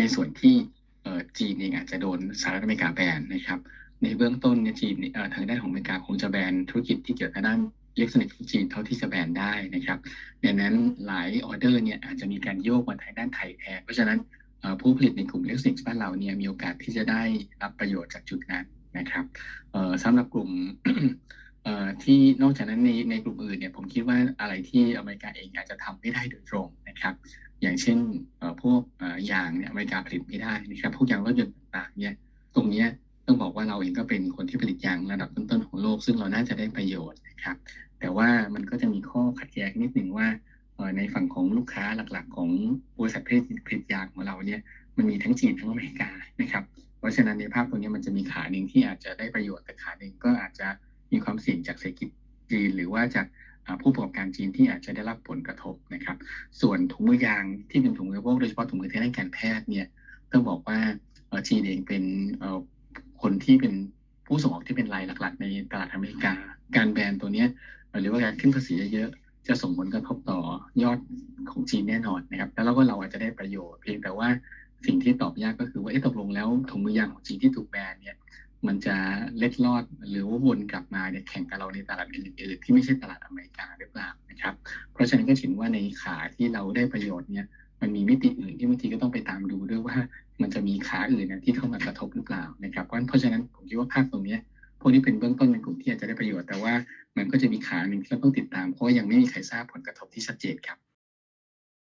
ในส่วนที่จีนเองอาจจะโดนสหรัฐอเมริกาแบนนะครับ ในเบื้องต้นเนี่ยจีนทางด้านของอเมริกาคงจะแบนธุรกิจที่เกี่ยวกับด้านอิเล็กทรอนิกส์ของจีนเท่าที่จะแบนได้นะครับดังนั้นหลายออเดอร์เนี่ยอาจจะมีการโยกมาทางด้านไทยแทนเพราะฉะนั้นผู้ผลิตในกลุ่มอิเล็กทรอนิกส์บ้านเราเนี่ยมีโอกาสที่จะได้รับประโยชน์จากจุดนั้นนะครับสำหรับกลุ่มที่นอกจากนั้นในในกลุ่มอื่นเนี่ยผมคิดว่าอะไรที่อเมริกาเองอาจจะทำไม่ได้โดยตรงนะครับ อย่างเช่นพวก เอ่อยางเนี่ยอเมริกาผลิตไม่ได้นะครับพวกยางรถยนต์ต่างๆเนี่ยตรงเนี้ยต้องบอกว่าเราเองก็เป็นคนที่ผลิตยางระดับต้นๆของโลก ซึ่งเราน่าจะได้ประโยชน์นะครับ แต่ว่ามันก็จะมีข้อขัดแย้งนิดหนึ่งว่าในฝั่งของลูกค้าหลักๆ ของบริษัทผลิตผลิตยางของเราเนี่ยมันมีทั้งจีนทั้งอเมริกานะครับ เพราะฉะนั้นในภาพตรงนี้มันจะมีขาหนึ่งที่อาจจะได้ประโยชน์แต่ขาหนึ่งก็อาจจะมีความเสี่ยงจากเศรษฐกิจจีนหรือว่าจาก ผู้ประกอบการจีนที่อาจจะได้รับผลกระทบนะครับ ส่วนถุงมือยางที่เป็นถุงมือพวกโดยเฉพาะถุงมือทางด้านการแพทย์เนี่ยต้องบอกว่าจีนเองเป็นคนที่เป็นผู้ส่งออกที่เป็นรายหลัก ๆ ในตลาดอเมริกา การแบนตัวเนี้ยหรือว่าการขึ้นภาษีเยอะๆจะส่งผลกระทบต่อยอดของจีนแน่นอนนะครับ แล้วเราก็เราอาจจะได้ประโยชน์ เพียงแต่ว่าสิ่งที่ตอบยากก็คือว่าเอ๊ะตกลงแล้วถุงมือยางของจีนที่ถูกแบนเนี่ยมันจะเล็ดลอดหรือว่าวนกลับมาเนี่ยแข่งกับเราในตลาดอื่นๆที่ไม่ใช่ตลาด ครับ เพราะฉะนั้นก็ถือว่าในขาที่เราได้ประโยชน์เนี่ยมันมีมิติอื่นที่บางทีก็ต้องไปตามดูด้วยว่ามันจะมีขาอื่นนะที่เข้ามากระทบหรือเปล่านะครับเพราะฉะนั้นผมคิดว่าภาพตรงนี้พวกนี้เป็นเบื้องต้นในกลุ่มที่อาจจะได้ประโยชน์แต่ว่ามันก็จะมีขาหนึ่งที่เราต้องติดตามเพราะว่ายังไม่มีใครทราบผลกระทบที่ชัดเจนครับ